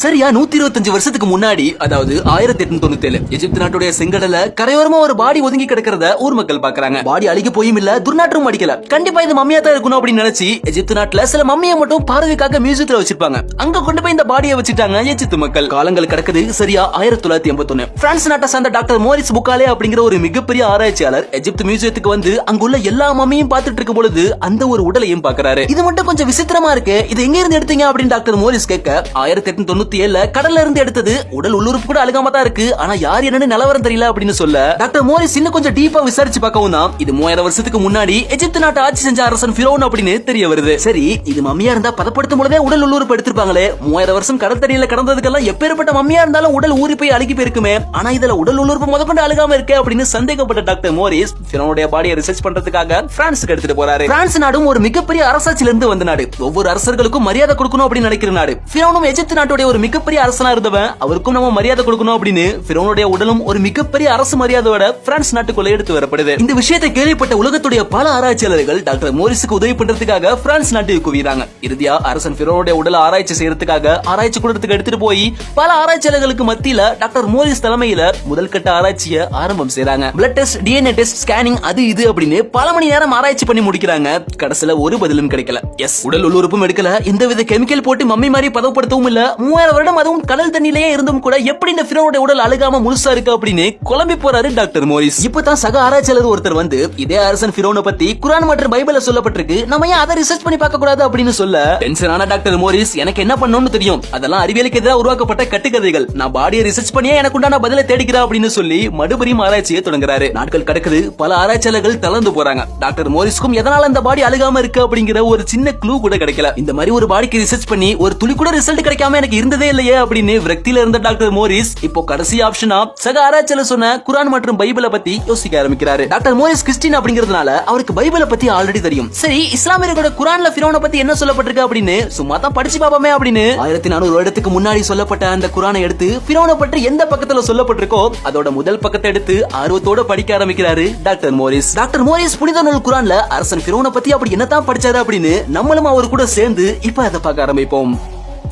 சரியா நூத்தி இருபத்தஞ்சு வருஷத்துக்கு முன்னாடி அதாவது ஆயிரத்தி எட்நூத்தி தொண்ணூத்தி ஏழு எகிப்து நாட்டுடைய செங்கடல கரையோரமா ஒரு பாடி ஒதுங்கி கிடக்கிறத ஊர் மக்கள் பாக்குறாங்க. பாடி அழுகி போயும் இல்ல துர்நாற்றம் அடிக்கல. கண்டிப்பா இது மம்மியா தான் இருக்கணும் அப்படின்னு நினைச்சு எகிப்து நாட்டுல சில மம்மியை மட்டும் பார்வைக்காக மியூசியத்துல வச்சிருப்பாங்க. அங்க கொண்டு போய் இந்த பாடியை வச்சுட்டாங்க எகிப்து மக்கள். காலங்கள் கிடக்குது சரியா ஆயிரத்தி தொள்ளாயிரத்தி எண்பத்தொன்னு. பிரான்ஸ் நாட்டை சார்ந்த டாக்டர் மோரிஸ் புக்காலே அப்படிங்கிற ஒரு மிகப்பெரிய ஆராய்ச்சியாளர் எஜிப்த் மியூசியத்துக்கு வந்து அங்குள்ள எல்லா மம்மியும் பார்த்துட்டு இருக்கும் பொழுது அந்த ஒரு உடலையும் பாக்குறாரு. இது மட்டும் கொஞ்சம் விசித்திரமா இருக்கு இது எங்க இருந்து எடுத்தீங்க அப்படின்னு டாக்டர் மோரிஸ் கேட்க ஆயிரத்தி எட்நூத்தி தொண்ணூத்தி ஏழுல கடல்ல இருந்து எடுத்தது. உடல் உள்ளுறுப்பு கூட அழுகாம தான் இருக்கு. ஆனா யார் என்னன்னு நிலவரம் தெரியல அப்படின்னு சொல்ல டாக்டர் மோரிஸ் இன்னும் கொஞ்சம் டீப்பா விசாரிச்சு பார்க்கவும் தான். இது மூவாயிரம் வருஷத்துக்கு முன்னாடி எகிப்து நாட்டு ஆட்சி செஞ்ச அரசன் பிரோன் அப்படின்னு தெரிய வருது. சரி இது மம்மியா இருந்தா பதப்படுத்தும் பொழுதே உடல் உள்ளுறுப்பு எடுத்திருப்பாங்களே. மூவாயிரம் வருஷம் கடல் தண்ணியில கடந்ததுக்கெல்லாம் எப்பேற்பட்ட மம்மியா இருந்தாலும் உடல் ஊறி போய் அழுகி போயிருக்குமே. ஆனா இதுல உடல் உள்ளுறுப்பு முதற்கொண்டு அழுகாம இருக்கே அப்படின்னு சந்தேகப்பட்ட டாக்டர் மோரிஸ் பிரோனுடைய பாடியை ரிசர்ச் பண்றதுக்காக பிரான்ஸுக்கு எடுத்துட்டு போறாரு. பிரான்ஸ் நாடும் ஒரு மிகப்பெரிய அரசாட்சியில இருந்து வந்த நாடு. ஒவ்வொரு அரசர்களுக்கும் மரியாதை கொடுக்கணும் அப்படின்னு நினைக்கிற நாடு. ஃபிரோனும் எஜிப்து நாட்டுடைய ஒரு மிகப்பெரிய அரசனா இருந்தவன் அவருக்கும் நம்ம மரியாதை கொடுக்கணும் அப்படின்னு பிரோனுடைய உடலும் ஒரு மிகப்பெரிய அரசு மரியாதையோட பிரான்ஸ் நாட்டுக்குள்ள எடுத்து வரப்படுது. இந்த விஷயத்தை கேள்விப்பட்ட உலகத்துடைய பல ஆராய்ச்சியாளர்கள் டாக்டர் மோரிஸுக்கு உதவி பண்றதுக்காக பிரான்ஸ் நாட்டுக்கு குவிறாங்க இறுதியா அரசன் பிரோனுடைய உடலை ஆராய்ச்சி செய்யறதுக்காக ஆராய்ச்சி கூடத்துக்கு எடுத்துட்டு போய் பல ஆராய்ச்சியாளர்களுக்கு மத்தியில டாக்டர் மோரிஸ் தலைமையில முதல் கட்ட ஆராய்ச்சியை ஆரம்பம் செய்யறாங்க blood test DNA test scanning அது இது அப்படின்னு பல மணி நேரம் ஆராய்ச்சி பண்ணி முடிக்கிறாங்க. கடைசியில ஒரு பதிலும் கிடைக்கல. எஸ் உடல் உள்ளுறுப்பும் எடுக்கல. எந்தவித கெமிக்கல் போட்டு மம்மி மாதிரி பதப்படுத்தவும் இல்ல. மூவாயிரம் பதினாறு வருடம் அதுவும் கடல் தண்ணிலேயே இருந்தும் கூட எப்படி இந்த ஃபிரோனோட உடல் அழுகாம முழுசா இருக்கு அப்படின்னு குழம்பி போறாரு டாக்டர் மோரிஸ். இப்பதான் சக ஆராய்ச்சியாளர் ஒருத்தர் வந்து இதே அரசன் ஃபிரோனை பத்தி குரான் மற்றும் பைபிள சொல்லப்பட்டிருக்கு நம்ம ஏன் அதை ரிசர்ச் பண்ணி பார்க்க கூடாது அப்படின்னு சொல்ல? டென்ஷனான டாக்டர் மோரிஸ் எனக்கு என்ன பண்ணணும்னு தெரியும். அதெல்லாம் அறிவியலுக்கு எதிராக உருவாக்கப்பட்ட கட்டுக்கதைகள். நான் பாடியை ரிசர்ச் பண்ணியே எனக்கு உண்டான பதிலை தேடிக்கிறா அப்படின்னு சொல்லி மறுபடியும் ஆராய்ச்சியை தொடங்குறாரு. நாட்கள் கடக்குது பல ஆராய்ச்சியாளர்கள் தளர்ந்து போறாங்க. டாக்டர் மோரிஸ்க்கும் எதனால அந்த பாடி அழுகாம இருக்கு அப்படிங்கிற ஒரு சின்ன க்ளூ கூட கிடைக்கல. இந்த மாதிரி ஒரு பாடிக்கு ரிசர்ச் பண்ணி ஒரு துளி கூட ரிசல்ட் கிடைக்காம எனக்கு இருந்த இருந்ததே இல்லையே அப்படின்னு விரக்தியில இருந்த டாக்டர் மோரிஸ் இப்போ கடைசி ஆப்ஷனா சக ஆராய்ச்சியில சொன்ன குரான் மற்றும் பைபிளை பத்தி யோசிக்க ஆரம்பிக்கிறாரு. டாக்டர் மோரிஸ் கிறிஸ்டின் அப்படிங்கிறதுனால அவருக்கு பைபிளை பத்தி ஆல்ரெடி தெரியும். சரி இஸ்லாமியர்களோட குரான்ல ஃபிரோனை பத்தி என்ன சொல்லப்பட்டிருக்கு அப்படின்னு சும்மா தான் படிச்சு பாப்போமே அப்படின்னு ஆயிரத்தி நானூறு வருடத்துக்கு முன்னாடி சொல்லப்பட்ட அந்த குரானை எடுத்து பிரோனை பற்றி எந்த பக்கத்துல சொல்லப்பட்டிருக்கோ அதோட முதல் பக்கத்தை எடுத்து ஆர்வத்தோட படிக்க ஆரம்பிக்கிறாரு டாக்டர் மோரிஸ். டாக்டர் மோரிஸ் புனித நூல் குரான்ல அரசன் ஃபிரோனை பத்தி அப்படி என்னதான் படிச்சாரு அப்படின்னு நம்மளும் அவர் கூட சேர்ந்து இப்ப அதை பார்க்க ஆரம்பிப்போம்.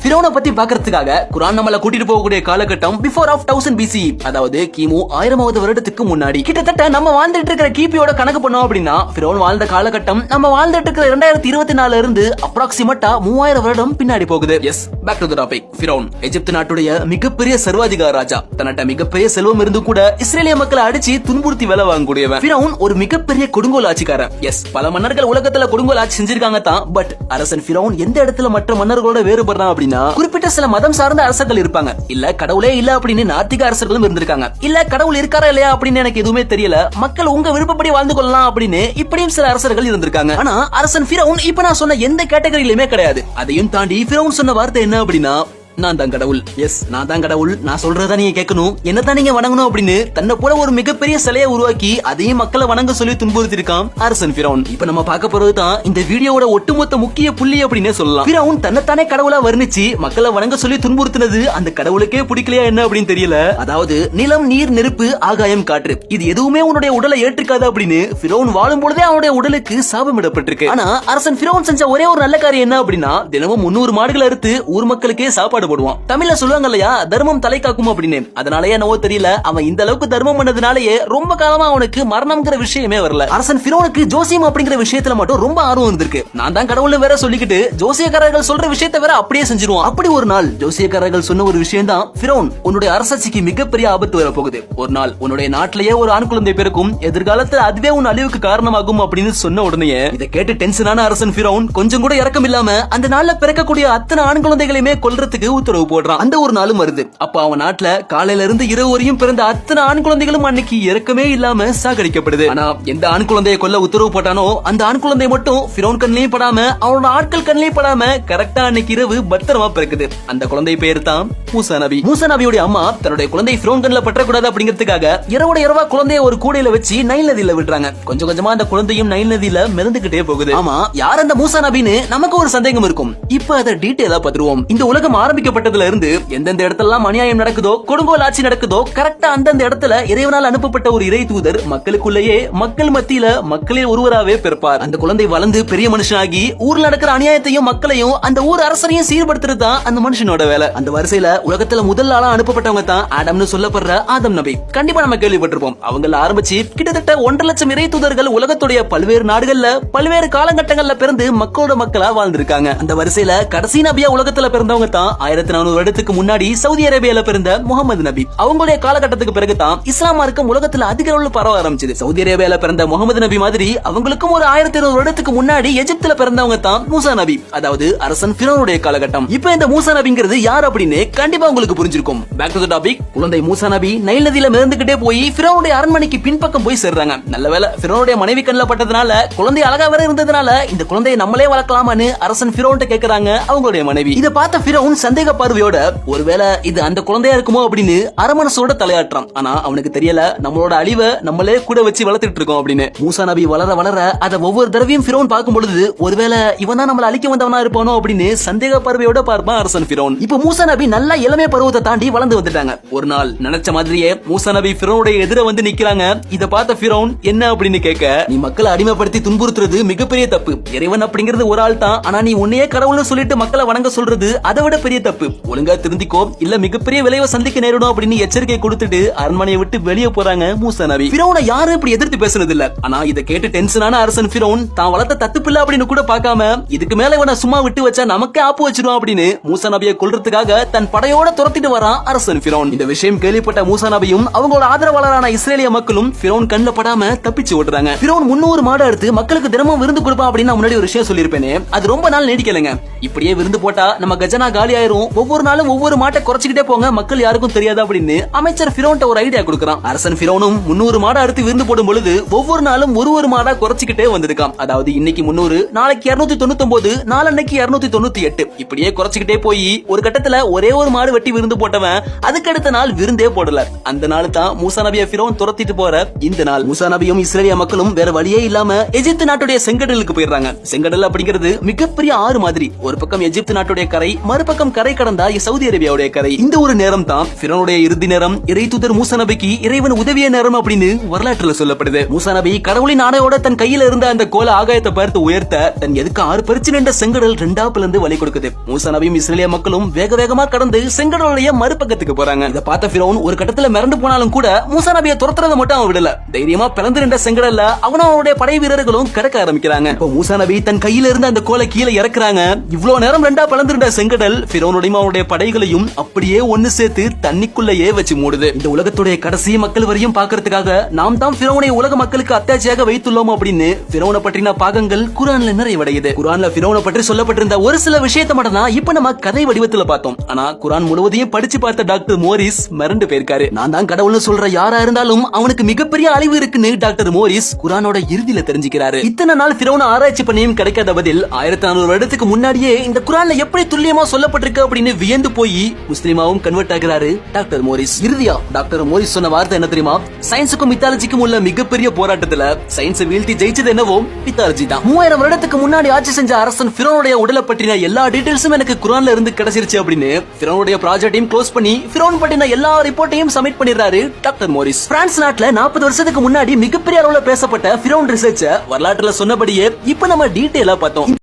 ஃபிரோனை பத்தி பாக்குறதுக்காக குரான் நம்மள கூட்டிட்டு போகக்கூடிய காலகட்டம் பிஃபோர் ஆஃப் தௌசண்ட் பிசி அதாவது கிமு ஆயிரமாவது வருடத்துக்கு முன்னாடி. கிட்டத்தட்ட நம்ம வாழ்ந்துட்டு இருக்கிற கிபியோட கணக்கு பண்ணோம் அப்படின்னா ஃபிரோன் வாழ்ந்த காலகட்டம் நம்ம வாழ்ந்துட்டு இருக்கிற இரண்டாயிரத்தி இருபத்தி நாலுல இருந்து அப்ராக்சிமேட்டா மூவாயிரம் வருடம் பின்னாடி போகுது. எஸ் பேக் டு டாபிக் ஃபிரோன் எகிப்து நாட்டுடைய மிகப்பெரிய சர்வாதிகார ராஜா. தன்னட்ட மிகப்பெரிய செல்வம் இருந்து கூட இஸ்ரேலிய மக்களை அடிச்சு துன்புறுத்தி வேலை வாங்கக்கூடியவன். ஃபிரோன் ஒரு மிகப்பெரிய கொடுங்கோல் ஆட்சிக்காரன். எஸ் பல மன்னர்கள் உலகத்துல கொடுங்கோல் ஆட்சி செஞ்சிருக்காங்க தான் பட் அரசன் ஃபிரோன் எந்த இடத்துல மற்ற மன்னர்களோட வேறுபடுறான் அப்படின்னா குறிப்பிட்ட சில மதம் சார்ந்த அரசர்கள் இருப்பாங்க. இல்ல கடவுளே இல்ல அப்படின்னு நாத்திக அரசர்களும் இருந்திருக்காங்க. இல்ல கடவுள் இருக்காரா இல்லையா அப்படின்னு எனக்கு எதுவுமே தெரியல. மக்கள் உங்க விருப்பப்படி வாழ்ந்து கொள்ளலாம் அப்படின்னு இப்படியும் சில அரசர்கள் இருந்திருக்காங்க. ஆனா அரசன் ஃபிரௌன் இப்ப நான் சொன்ன எந்த கேட்டகரியிலுமே கிடையாது. அதையும் தாண்டி ஃபிரௌன் சொன்ன வார்த்தை என்ன அப்படின்னா நான் தான் கடவுள். எஸ் நான் தான் கடவுள். நான் சொல்றதா நீங்க கேட்கணும். என்னதான் நீங்க வணங்கணும் அப்படின்னு தன்னை போல ஒரு மிகப்பெரிய சிலையை உருவாக்கி அதையும் மக்களை வணங்க சொல்லி துன்புறுத்திருக்கான் அரசன் பிரவுன் இப்ப நம்ம பார்க்க போறதுதான் இந்த வீடியோட ஒட்டுமொத்த முக்கிய புள்ளி அப்படின்னு சொல்லலாம். பிரவுன் தன்னைத்தானே கடவுளா வர்ணிச்சு மக்களை வணங்க சொல்லி துன்புறுத்தினது அந்த கடவுளுக்கே பிடிக்கலையா என்ன அப்படின்னு தெரியல. அதாவது நிலம் நீர் நெருப்பு ஆகாயம் காற்று. இது எதுவுமே உன்னுடைய உடலை ஏற்றுக்காது அப்படின்னு பிரவுன் வாழும் பொழுதே அவனுடைய உடலுக்கு சாபமிடப்பட்டிருக்கு. ஆனா அரசன் பிரவுன் செஞ்ச ஒரே ஒரு நல்ல காரியம் என்ன அப்படின்னா தினமும் முன்னூறு மாடுகளை அறுத்து ஊர் மக்களுக்கே சாப்பாடு போடுவான். தமிழ்ல சொல்லுவாங்க இல்லையா தர்மம் தலை காக்கும் அப்படின்னு. அதனாலயே என்னவோ தெரியல அவன் இந்த அளவுக்கு தர்மம் பண்ணதுனாலயே ரொம்ப காலமா அவனுக்கு மரணம்ங்கிற விஷயமே வரல. அரசன் பிரோனுக்கு ஜோசியம் அப்படிங்கிற விஷயத்துல மட்டும் ரொம்ப ஆர்வம் இருந்திருக்கு. நான் தான் கடவுள்னு வேற சொல்லிக்கிட்டு ஜோசியக்காரர்கள் சொல்ற விஷயத்தை வேற அப்படியே செஞ்சிருவான். அப்படி ஒரு நாள் ஜோசியக்காரர்கள் சொன்ன ஒரு விஷயம் தான் பிரோன் உன்னுடைய அரசாட்சிக்கு மிகப்பெரிய ஆபத்து வரப்போகுது. ஒரு நாள் உன்னுடைய நாட்டிலேயே ஒரு ஆண் குழந்தை பிறக்கும் எதிர்காலத்துல அதுவே உன் அழிவுக்கு காரணமாகும் அப்படின்னு சொன்ன உடனே இதை கேட்டு டென்ஷனான அரசன் பிரோன் கொஞ்சம் கூட இறக்கம் இல்லாம அந்த நாள்ல பிறக்கக்கூடிய அத்தனை ஆண் குழந்தைகளையுமே கொல்றதுக்கு உத்தரவு போடுறான். அந்த ஒரு நாளும் வருது. அப்ப அவன் நாட்டுல காலையில இருந்து இரவு வரையும் பிறந்த அத்தனை ஆண் குழந்தைகளும் அன்னைக்கு இறக்கமே இல்லாம சாகடிக்கப்படுது. ஆனா எந்த ஆண் குழந்தையை கொல்ல உத்தரவு போட்டானோ அந்த ஆண் குழந்தை மட்டும் பிரோன் கண்ணிலையும் படாம அவனோட ஆட்கள் கண்ணிலையும் படாம கரெக்டா அன்னைக்கு இரவு பத்திரமா பிறக்குது. அந்த குழந்தை பேர் தான் மூசா நபி. மூசா நபியுடைய அம்மா தன்னுடைய குழந்தை பிரோன் கண்ணில பற்றக்கூடாது அப்படிங்கிறதுக்காக இரவோட இரவா குழந்தைய ஒரு கூடையில வச்சு நைல் நதியில விடுறாங்க. கொஞ்சம் கொஞ்சமா அந்த குழந்தையும் நைல் நதியில மிதந்துகிட்டே போகுது. ஆமா யார் அந்த மூசா நபின்னு நமக்கு ஒரு சந்தேகம் இருக்கும். இப்ப அதை டீட்டெயிலா பாத்துருவோம் இந்த உலகம் ஆரம்பிக்க நியமிக்கப்பட்டதுல இருந்து எந்தெந்த இடத்தெல்லாம் அநியாயம் நடக்குதோ கொடுங்கோல் ஆட்சி நடக்குதோ கரெக்டா அந்தந்த இடத்துல இறைவனால் அனுப்பப்பட்ட ஒரு இறை தூதர் மக்களுக்குள்ளேயே மக்கள் மத்தியில மக்களில் ஒருவராகவே பிறப்பார். அந்த குழந்தை வளர்ந்து பெரிய மனுஷனாகி ஊர்ல நடக்கிற அநியாயத்தையும் மக்களையும் அந்த ஊர் அரசரையும் சீர்படுத்துறது தான் அந்த மனுஷனோட வேலை. அந்த வரிசையில உலகத்துல முதல் ஆளா அனுப்பப்பட்டவங்க தான் ஆடம்னு சொல்லப்படுற ஆதம் நபி. கண்டிப்பா நம்ம கேள்விப்பட்டிருப்போம். அவங்கள ஆரம்பிச்சு கிட்டத்தட்ட ஒன்றரை லட்சம் இறை தூதர்கள் உலகத்துடைய பல்வேறு நாடுகள்ல பல்வேறு காலகட்டங்கள்ல பிறந்து மக்களோட மக்களா வாழ்ந்திருக்காங்க. அந்த வரிசையில கடைசி நபியா உலகத்துல பிறந்தவங்க தான் ஆயிரத்தி நானூறு வருடத்துக்கு முன்னாடி சவுதி அரேபியால பிறந்த முகமது நபி. அவங்களுடைய காலகட்டத்துக்கு பிறகு தான் இஸ்லாம் மார்க்கம் உலகத்துல அதிக அளவு பரவ ஆரம்பிச்சது. சவுதி அரேபியால பிறந்த முகமது நபி மாதிரி அவங்களுக்கும் ஒரு ஆயிரத்தி இருநூறு வருடத்துக்கு முன்னாடி எஜிப்துல பிறந்தவங்க தான் மூசா நபி அதாவது அரசன் பிறனுடைய காலகட்டம். இப்ப இந்த மூசா நபிங்கிறது யார் அப்படின்னு கண்டிப்பா உங்களுக்கு புரிஞ்சிருக்கும். பேக் டு டாபிக் குழந்தை மூசா நபி நைல் நதியில மிதந்துகிட்டே போய் பிறனுடைய அரண்மனைக்கு பின்பக்கம் போய் சேர்றாங்க. நல்ல வேலை பிறனுடைய மனைவி கண்ணில் பட்டதுனால குழந்தை அழகா வேற இருந்ததுனால இந்த குழந்தையை நம்மளே வளர்க்கலாமான்னு அரசன் பிறோன்ட்ட கேக்குறாங்க அவங்களுடைய மனைவி. இதை பார்த்த பிறவுன் சந்தேக சந்தேக பார்வையோட ஒருவேளை இது அந்த குழந்தையா இருக்குமோ அப்படின்னு அரமனசோட தலையாட்டுறான். ஆனா அவனுக்கு தெரியல நம்மளோட அழிவை நம்மளே கூட வச்சு வளர்த்துட்டு இருக்கோம் அப்படின்னு. மூசா நபி வளர வளர அத ஒவ்வொரு தடவையும் பிரோன் பார்க்கும் பொழுது ஒருவேளை இவன் தான் நம்மள அழிக்க வந்தவனா இருப்பானோ அப்படின்னு சந்தேக பார்வையோட பார்ப்பான் அரசன் பிரோன் இப்போ மூசா நபி நல்லா இளமை பருவத்தை தாண்டி வளர்ந்து வந்துட்டாங்க. ஒரு நாள் நினைச்ச மாதிரியே மூசா நபி பிரோனுடைய எதிர வந்து நிக்கிறாங்க. இத பார்த்த பிரோன் என்ன? அப்படின்னு கேட்க நீ மக்களை அடிமைப்படுத்தி துன்புறுத்துறது மிகப்பெரிய தப்பு. இறைவன் அப்படிங்கிறது ஒரு ஆள் தான் ஆனா நீ உன்னையே கடவுள்னு சொல்லிட்டு மக்களை வணங்க சொல்றது அதை விட பெரிய தப்பு. ஒழுங்கா திருந்திக்கோ. இல்ல மிகப்பெரிய விளைவை சந்திக்க நேரிடும் அப்படின்னு எச்சரிக்கை கொடுத்துட்டு அரண்மனையை விட்டு வெளியே போறாங்க மூசா நபி. பிரௌனை யாரும் இப்படி எதிர்த்து பேசுனது இல்ல ஆனா இதை கேட்டு டென்ஷனான அரசன் பிரௌன் தான் வளர்த்த தத்து பிள்ளை அப்படின்னு கூட பார்க்காம இதுக்கு மேல இவனை சும்மா விட்டு வச்சா நமக்கே ஆப்பு வச்சிடும் அப்படின்னு மூசா நபியை கொல்றதுக்காக தன் படையோட துரத்திட்டு வரான் அரசன் பிரௌன் இந்த விஷயம் கேள்விப்பட்ட மூசா நபியும் அவங்களோட ஆதரவாளரான இஸ்ரேலிய மக்களும் பிரௌன் கண்ணில் படாம தப்பிச்சு ஓடுறாங்க. பிரௌன் முன்னூறு மாடு எடுத்து மக்களுக்கு தினமும் விருந்து கொடுப்பா அப்படின்னு முன்னாடி ஒரு விஷயம் சொல்லியிருப்பேனே. அது ரொம்ப நாள் நீடிக்கலைங்க. இப்படியே விருந்து போட்டா நம்ம கஜனா காலி ஆயிரும் ஒவ்வொரு நாளும் ஒவ்வொரு மாட்டை குறைச்சிக்கிட்டே போங்க. மக்கள் யாருக்கும் தெரியாது அப்படின்னு அமைச்சர் பிரோன்ட்ட ஒரு ஐடியா கொடுக்கறான். அரசன் பிரோனும் முன்னூறு மாடை அறுத்து விருந்து போடும் பொழுது ஒவ்வொரு நாளும் ஒரு ஒரு மாடா குறைச்சிக்கிட்டே வந்திருக்கான். அதாவது இன்னைக்கு முன்னூறு நாளைக்கு இருநூத்தி தொண்ணூத்தி ஒன்பது நாளன்னைக்கு இருநூத்தி தொண்ணூத்தி எட்டு இப்படியே குறைச்சிக்கிட்டே போய் ஒரு கட்டத்துல ஒரே ஒரு மாடு வெட்டி விருந்து போட்டவன் அதுக்கு அடுத்த நாள் விருந்தே போடல. அந்த நாள் தான் மூசா நபிய பிரோன் துரத்திட்டு போற இந்த நாள். மூசா நபியும் இஸ்ரேலிய மக்களும் வேற வழியே இல்லாம எகிப்து நாட்டுடைய செங்கடலுக்கு போயிடுறாங்க. செங்கடல் அப்படிங்கிறது மிகப்பெரிய ஆறு மாதிரி. ஒரு பக்கம் எஜிப்து நாட்டுடைய கரை மறுபக்கம் கரை கடந்தா சவுதி அரேபியாவுடைய கரை இந்த ஒரு நேரம் தான் பிறனுடைய இறுதி நேரம் இறை தூதர் மூசா நபிக்கு இறைவன் உதவிய நேரம் அப்படின்னு வரலாற்றுல சொல்லப்படுது. மூசா நபி கடவுளின் ஆணையோட தன் கையில இருந்த அந்த கோல ஆகாயத்தை பார்த்து உயர்த்த தன் எதுக்கு ஆறு பறிச்சு நின்ற செங்கடல் ரெண்டா பிளந்து வழி கொடுக்குது. மூசா நபியும் இஸ்ரேலிய மக்களும் வேக வேகமா கடந்து செங்கடலுடைய மறுபக்கத்துக்கு போறாங்க. இதை பார்த்த பிறோன் ஒரு கட்டத்துல மிரண்டு போனாலும் கூட மூசா நபியை துரத்துறதை மட்டும் அவன் விடல. தைரியமா பிளந்து நின்ற செங்கடல்ல அவனும் அவனுடைய படை வீரர்களும் கிடக்க ஆரம்பிக்கிறாங்க. இப்போ மூசா நபி தன் கையில இருந்த அந்த கோலை கீழே இறக்குறாங்க. இவ்வளவு நேரம் ரெண்டா பிளந்திருந்த செங்கடல் பிறோனுடையும் அவனுடைய படைகளையும் அப்படியே ஒன்னு சேர்த்து தண்ணிக்குள்ளேயே வச்சு மூடுது. இந்த உலகத்துடைய கடைசி மக்கள் வரையும் பார்க்கறதுக்காக நாம் தான் பிறோனை உலக மக்களுக்கு அத்தாட்சியாக வைத்துள்ளோம் அப்படின்னு பிறோனை பற்றின பாகங்கள் குரான்ல நிறைவடையுது. குரான்ல பிறோனை பற்றி சொல்லப்பட்டிருந்த ஒரு சில விஷயத்தை மட்டும் தான் இப்ப நம்ம கதை வடிவத்துல பார்த்தோம். ஆனா குரான் முழுவதையும் படிச்சு பார்த்த டாக்டர் மோரிஸ் மிரண்டு போயிருக்காரு. நான் தான் கடவுள்னு சொல்ற யாரா இருந்தாலும் அவனுக்கு மிகப்பெரிய அழிவு இருக்குன்னு டாக்டர் மோரிஸ் குரானோட இறுதியில தெரிஞ்சுக்கிறாரு. இத்தனை நாள் பிறோனை ஆராய்ச்சி பண்ணியும் கிடைக்காத பதில் ஆயிரத்தி நானூறு வருடத்துக்கு முன்னாடியே இந்த குரான்ல எப்படி துல்லியமா சொல்லப்பட்டிருக்கு அப்படின்னு வியந்து போய் முஸ்லிமாவும் கன்வெர்ட் ஆகிறாரு. டாக்டர் மோரிஸ் இறுதியா? டாக்டர் மோரிஸ் சொன்ன வார்த்தை என்ன தெரியுமா? சயின்ஸுக்கும் மித்தாலஜிக்கும் உள்ள மிகப்பெரிய போராட்டத்துல சயின்ஸ் வீழ்த்தி ஜெயிச்சது என்னவோ மித்தாலஜி தான். மூவாயிரம் வருடத்துக்கு முன்னாடி ஆட்சி செஞ்ச அரசன் பிரோனுடைய உடலை பற்றின எல்லா டீடைல்ஸும் எனக்கு குரான்ல இருந்து கிடைச்சிருச்சு அப்படின்னு பிரோனுடைய ப்ராஜெக்டையும் க்ளோஸ் பண்ணி பிரோன் பற்றின எல்லா ரிப்போர்ட்டையும் சப்மிட் பண்ணிடுறாரு டாக்டர் மோரிஸ். பிரான்ஸ் நாட்டுல நாற்பது வருஷத்துக்கு முன்னாடி மிகப்பெரிய அளவுல பேசப்பட்ட பிரோன் ரிசர்ச்ச வரலாற்றுல சொன்னபடியே இப்ப நம்ம டீட்டெயிலா பார்த்தோம்.